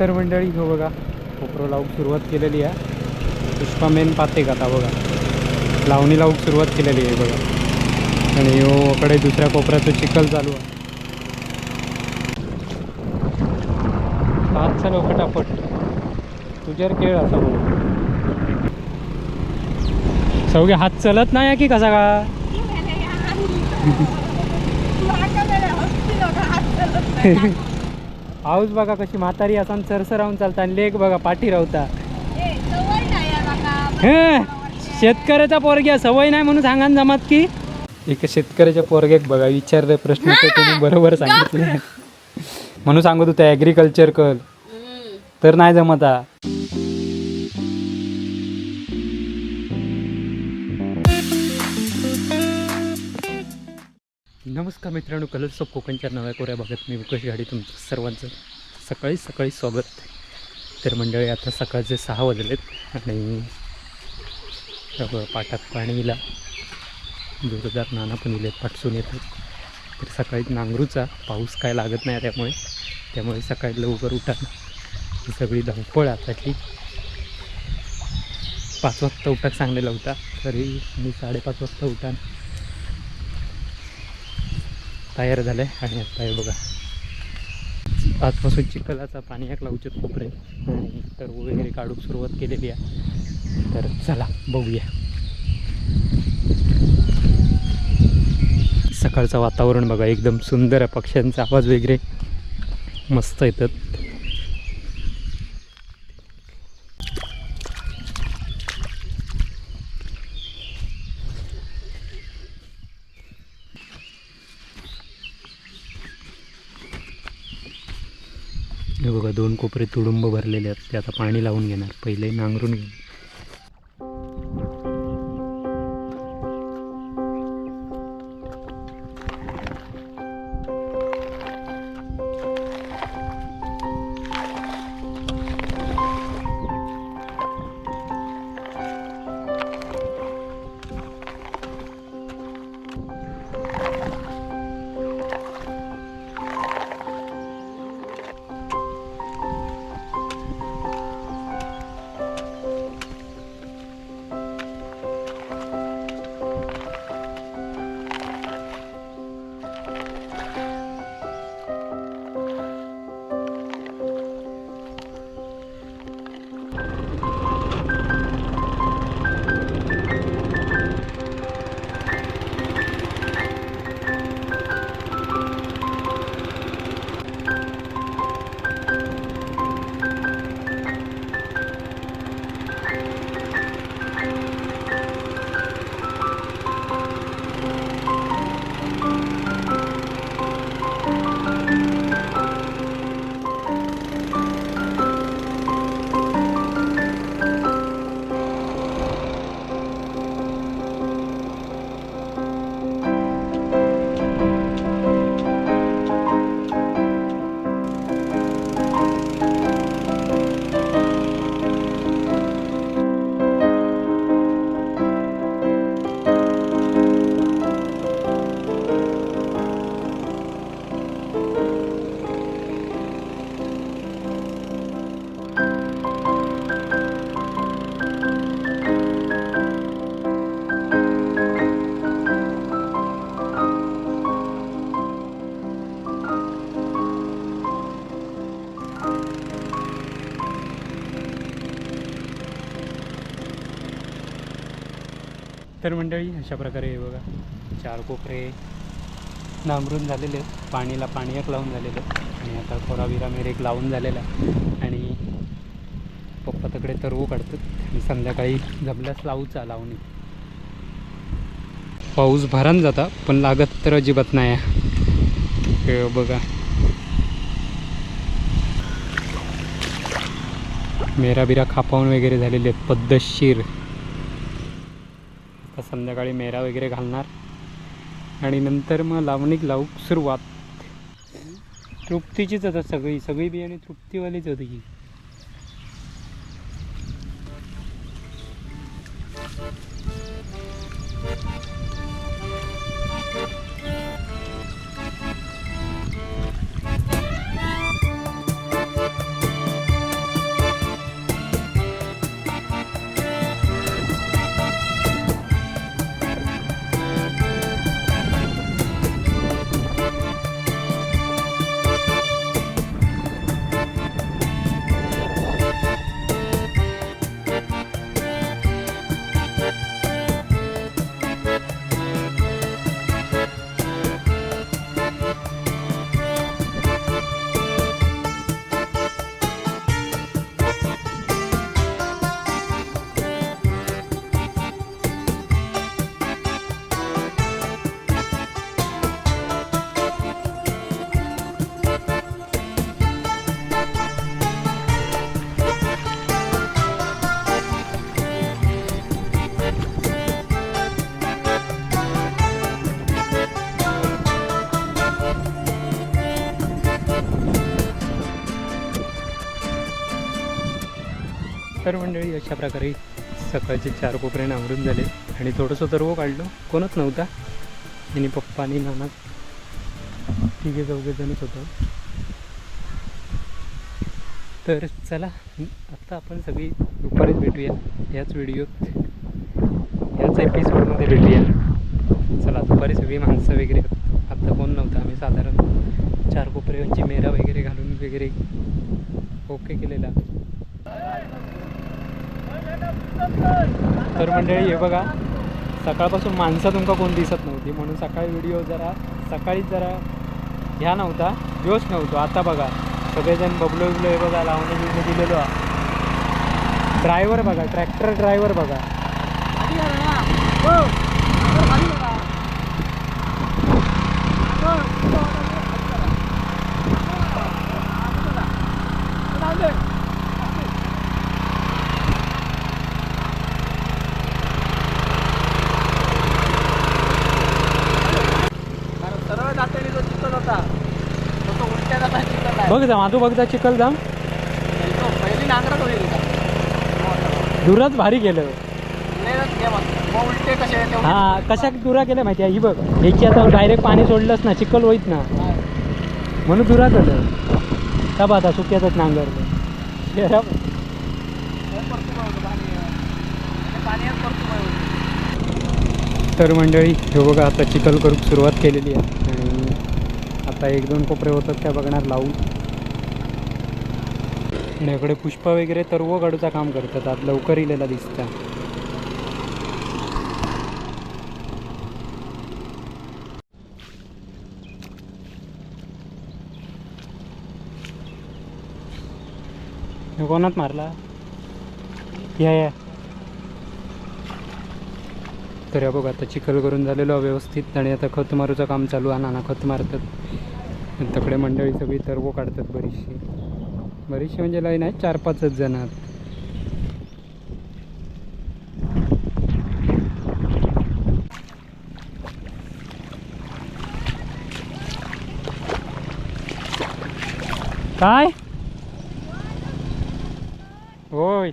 तर मंडळी हो बघा कोपरो लावूक सुरुवात केलेली आहे. पुष्पा मेन पाते का आता बघा. लावणी लावूक सुरुवात केलेली आहे बघा. आणि हो कडे दुसऱ्या कोपऱ्याचं चिखल चालू आहे. हात चालव फटाफट तुझ्यावर खेळ असा बघ सौगे हात चलत नाही की कसा का? पाऊस बघा कशी म्हातारी असा चरसर राहून चालता आणि लेक बघा पाठी राहता हे शेतकऱ्याचा पोरग्या सवय नाही म्हणून सांगा जमात की. एक शेतकऱ्याच्या पोरग्याक बघा विचारले प्रश्न तर तुम्ही बरोबर सांगितले. म्हणून सांगत होता ॲग्रिकल्चर कर. तर नाही जमता नमस्कार मित्रांनो कलर्स ऑफ कोकणच्या नव्या कोऱ्या भागात मी मुकेश गाडी तुमचं सर्वांचं सकाळी सकाळी स्वागत. तर मंडळी आता सकाळचे सहा वाजलेत आणि बघा, पाटात पाणीला जोरदार नाना पण इलेत पाठसून येतात. तर सकाळी नांगरूचा पाऊस काय लागत नाही त्यामुळे त्यामुळे सकाळी लवकर उठा. ही सगळी धावपळ आताची. पाच वाजता उठाक सांगलेला होता. तरी मी साडेपाच वाजता उठान तयार झालं आहे आणि आता हे बघा. आजपासून चिखलाचा पाणी एक लावचे कोपरे आणि तर वगैरे काढूक सुरुवात केलेली आहे. तर चला बघूया. सकाळचं वातावरण बघा एकदम सुंदर आहे. पक्ष्यांचा आवाज वगैरे मस्त येतात. दोन कोपरे तुडुंब भरलेले आहेत ते आता पाणी लावून घेणार. पहिले नांगरून घेणार. तर मंडळी अशा प्रकारे हे बघा चार कोपरे नांगरून झालेले आहेत. पाणीला पाणी एक लावून झालेलं आणि आता खोराबिरा मेरे एक लावून झालेला आणि पप्पा तिकडे तरवू काढतात. आणि संध्याकाळी जमल्यास लावूचा लावणी. पाऊस भरान जाता पण लागत तर अजिबात नाही. आहे. बघा. मेरा बिरा खापावून वगैरे झालेले आहेत. पद्धतशीर. आता संध्याकाळी मेरा वगैरे घालणार. आणि नंतर मग लावणीक लावूक सुरुवात. तृप्तीचीच आता सगळी सगळी बियाणे तृप्तीवालीच होती प्रकारे सकाळचे चार कोपरे आवरून झाले. आणि थोडंसं तरव काढलो. कोणच नव्हता. आणि पप्पा आणि नाना तिघे चौघे जणच होतो. तर चला आत्ता आपण सगळी दुपारीच भेटूया. याच व्हिडिओत याच एपिसोडमध्ये भेटूया. चला दुपारी सगळी माणसं वगैरे आत्ता कोण नव्हतं. आम्ही साधारण चार कोपऱ्यांची मेरा वगैरे घालून वगैरे ओके केलेला. तर मंडळी हे बघा. सकाळपासून माणसं तुमका कोण दिसत नव्हती. म्हणून सकाळी व्हिडिओ जरा सकाळीच जरा ह्या नव्हता जोश नव्हतो. आता बघा. सगळेजण बबलो बिबलो हे बघा लावणे बिवणे दिलेलो ड्रायव्हर बघा ट्रॅक्टर ड्रायव्हर बघा. हो कारण सरळ जाताना जो चिखल होता तो तो उलट्या जाता चिखल आहे बघ जा माझू बघ जा चिखल जाम आणि तो बघ जा होईल बघ जा भारी केलं. लेनच घे मग मग उलटे कसे हा कशा दुरा गेल्या माहिती आहे? ही बघ ह्याची आता डायरेक्ट पाणी सोडलंच ना चिखल होईत ना. म्हणून दुरात केलं का बा आता सुक्यातच नांगर. तर मंडळी हे बघा आता चिखल करूक सुरुवात केलेली आहे. आणि आता एक दोन कोपरे होतात त्या बघणार लावून. इकडे पुष्पा वगैरे तरव काढूचा काम करतात. आत लवकर इलेला दिसता. कोणात मारला? या या. तर या बघ आता चिखल करून झालेलो व्यवस्थित आणि आता खत मारूचं काम चालू आहे. ना खत मारतात. तकडे मंडळी सगळी तरवो काढतात बरीचशी. बरीचशी म्हणजे लाईन नाही चार पाचच जण आहेत. काय? होय.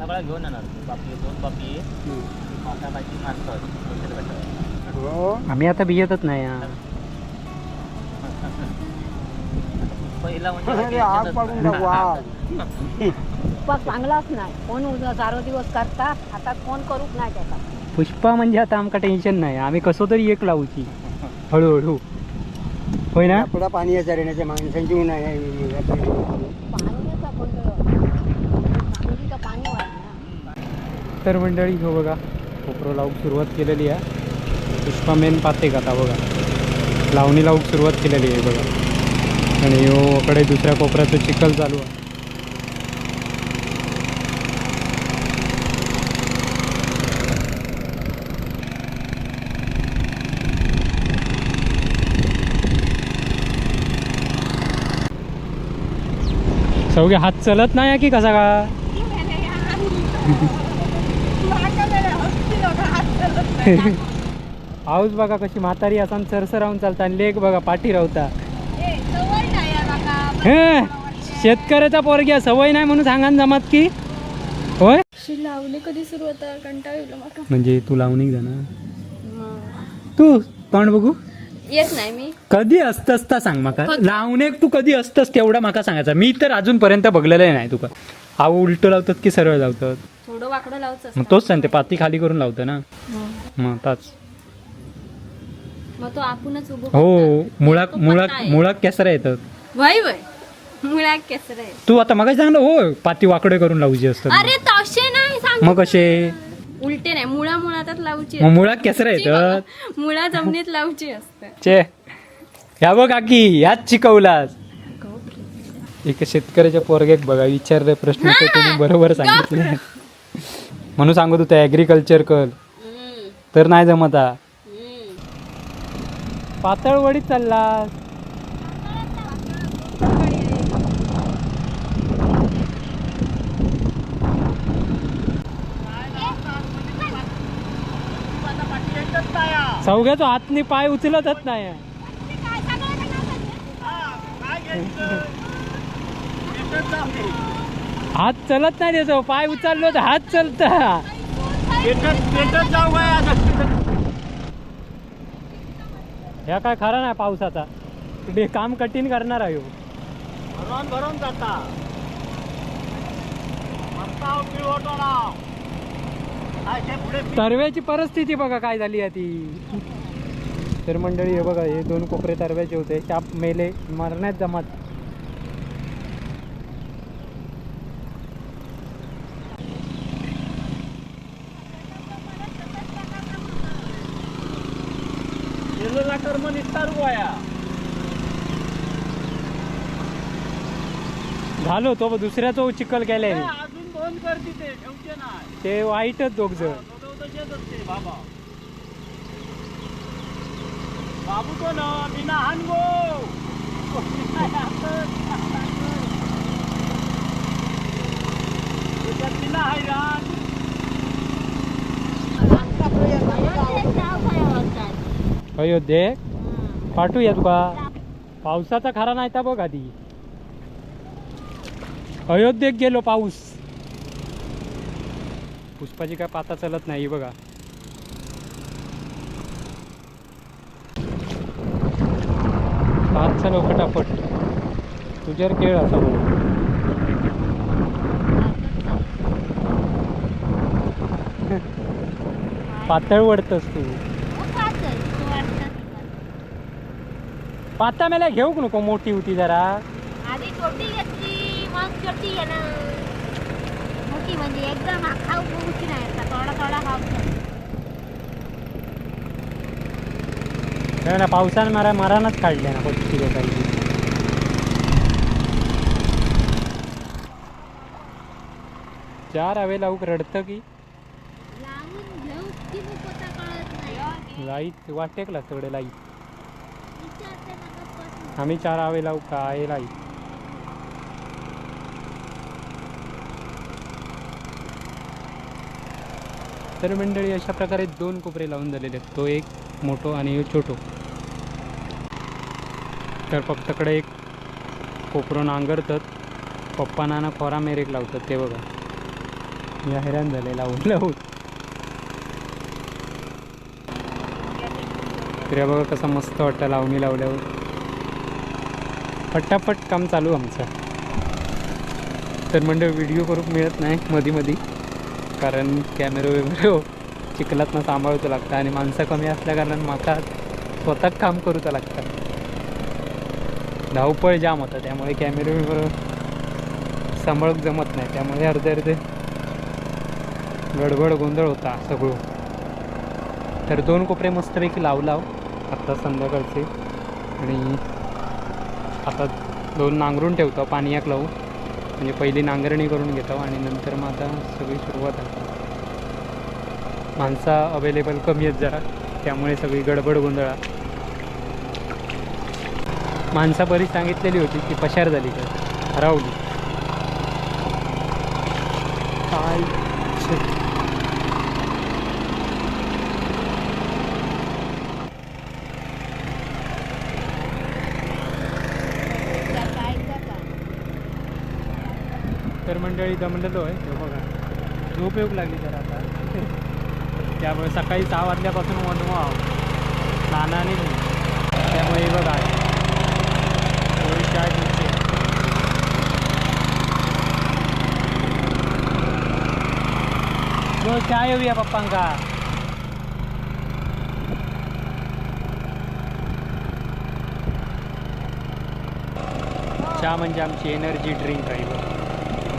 ट्रॅक्टर बिक्टर सगळा घेऊन येणार. बापी दोन बापी. मासाबाची माणसं दुसरे भेटतात. आम्ही आता भिजतच नाही हा. पहिला म्हणजे आग पडून नाही. टाकू, आग. चांगलाच नाही. कोण चार दिवस करता आता कोण करूक नाही त्याचा. पुष्पा म्हणजे आता आमका टेन्शन नाही. आम्ही कसो तरी एक लावूची. हळूहळू. होय ना? पुढं पाणी याच्या रेण्याच्या माणसांची ऊन आहे पाणी येतं पण सांगलीचं पाणी वाढलं तर मंडळी हो बघा कोपरो लावूक सुरुवात केलेली आहे. पुष्पा मेन पाते का आता बघा. लावणी लावूक सुरुवात केलेली आहे बघा. आणि हो कडे दुसऱ्या कोपऱ्याचं चिखल चालू आहे. सौगे हात चलत नाही की कसा का? हाऊस बघा कशी म्हातारी असा सरसर राहून चालता आणि लेक बघा पाठी रावता हे शेतकऱ्याचा पोरग्या सवय नाही म्हणून सांगा जमात की. होय? शी लावले कधी सुरू होता? कंटाळ म्हणजे तू लावणी जाणार तू तोंड बघू? येत नाही मी. कधी असतस ता सांग माका. लावणेक तू कधी असतस तेवढा माका सांगायचा. मी तर अजूनपर्यंत बघलेलं नाही तुका. हा उलट लावतात की सरळ लावतात? थोडं वाकडं लावच मग तोच सांगते पाती खाली करून लावतं ना. मग ताच मग तो आपणच उभं हो मुळाक मुळाक मुळाक केसरा येतात. वय वय. मुळा केसर आहे तू आता मग सांगलं हो पाती वाकडे करून लावची असतात. अरे तसे नाही सांग मग कसे? उलटे नाही मुळा मुळातच लावची मग मुळात केसरा येतात. मुळा जमिनीत लावची असते. चे. ह्या बघ काकी ह्याच शिकवलास एक शेतकऱ्याच्या पोरग्याक बघा विचारले प्रश्न ते तुम्ही बरोबर सांगितले म्हणून सांगत होता ऍग्रिकल्चर कर. तर नाही जमता पातळवडीत चालला चौघ्याचो हातनी पाय उचलतच नाही. हात चलत नाही त्याचं. पाय उचललो तर हात चलता. ह्या काय खरा नाही पावसाचा. काम कठीण करणार आहे ह्यो. भरून भरून जाता. पुढे तरव्याची परिस्थिती बघा काय झाली आहे ती. तर मंडळी हे बघा हे दोन कोपरे तरव्याचे होते. शाप मेले मरण्यात जमात. झालो तो दुसऱ्याचो चिखल केलाय. अजून दोन करते ते ठेवते नाही. ते वाईटच दोघ जण. बाबा. बाबू तो ना बिना हानगो बिना हैराण. अयोध्ये. पाठवूया तुका. पावसाचा खरा नाही तर बघ आधी. अयोध्येत गेलो पाऊस. पुष्पाची काय पाता चलत नाही बघा. पाच चालव फटाफट. तुझ्यावर खेळ असा म्हणून. पातळ वडतस तू. पाता मेला घेऊ नको मोठी होती जरा? आधी छोटी घेतली मग छोटी घेणार. मोठी म्हणजे एकदम खाऊ उची नाही आता थोडा थोडा खाऊ नाही ना पावसानं मारा मरानच काढले ना पक्षी काही चार हवे लावूक रडतं की? कोणता कळत नाही. लाइट वाटेकला सगळे लाइट विचारते मग आम्ही चार हवे लावू काय तर मंडळी अशा प्रकारे दोन कोपरे लावून झालेले आहेत. तो एक मोठो आणि एक छोटो. तर फक्तकडे एक कोपरो नांगरतात. पप्पा नाना खोरा मेरेक लावतात. ते बघा. मी हैराण झाले लावून लावून. तर बघा कसं मस्त वाटतं लावणी लावल्यावर. फटाफट काम चालू आमचं. तर म्हणजे व्हिडिओ करूक मिळत नाही मधी मधी. कारण कॅमेरा वगैरे हो, चिखलात ना सांभाळूचं लागतं आणि माणसं कमी असल्या कारण स्वतः काम करूचं लागतं. धावपळ जाम होता त्यामुळे कॅमेरा वगैरे सांभाळूक जमत नाही. त्यामुळे अर्धे अर्धे गडबड गोंधळ होता सगळं. तर दोन कोपरे मस्तपैकी लावलाव हो, आत्ता संध्याकाळचे. आणि आता दोन नांगरून ठेवतो पाणी एक म्हणजे पहिली नांगरणी करून घेतो आणि नंतर मग आता सगळी सुरुवात आहे. माणसं अवेलेबल कमी आहेत जरा त्यामुळे सगळी गडबड गोंधळा माणसं बरीच सांगितलेली होती की पशार झाली का हरवली काय? मंडळी दमलेलो आहे. हे बघा. झोप येऊ लागली जरा आता. त्यामुळे सकाळी सहा वाजल्यापासून वनवा नानाने त्यामुळे बघा. पोळी चाय तुमचे जो चाय येऊया पप्पांका. चहा म्हणजे आमची एनर्जी ड्रिंक आहे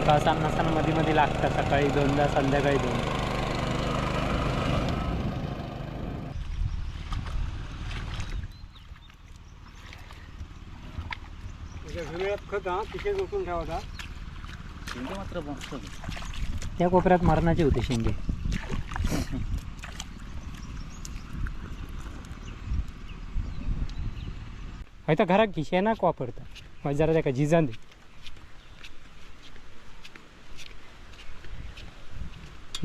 बघ. आमका असा नसताना मध्ये मध्ये लागतं सकाळी दोनदा संध्याकाळी हा? मस्त त्या कोपऱ्यात मरणाचे होते शेंगे हय तर घरात घे शेणाक वापरता मग जरा त्या झिजान दे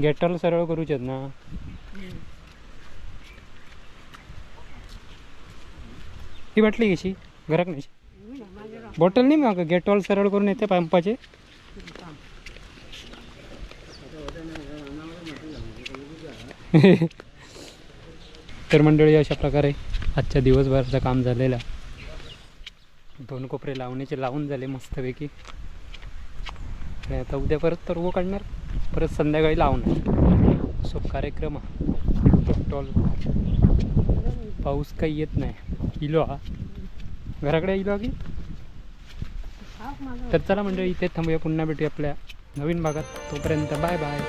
गेटल सरळ करूचेत ना. ती बाटली कशी घराक नाही बॉटल नाही मग गेटॉल सरळ करून येते पंपाचे. तर मंडळी अशा प्रकारे आजच्या दिवसभराचं काम झालेलं. दोन कोपरे लावण्याचे लावून झाले मस्तपैकी. आणि आता उद्या परत तर काढणार. परत संध्याकाळी लावणार. सो कार्यक्रम टॉल पाऊस काही येत नाही. इलो हा. घराकडे इलो की तर चला म्हणजे इथे थांबूया. पुन्हा भेटूया आपल्या नवीन भागात. तोपर्यंत बाय बाय.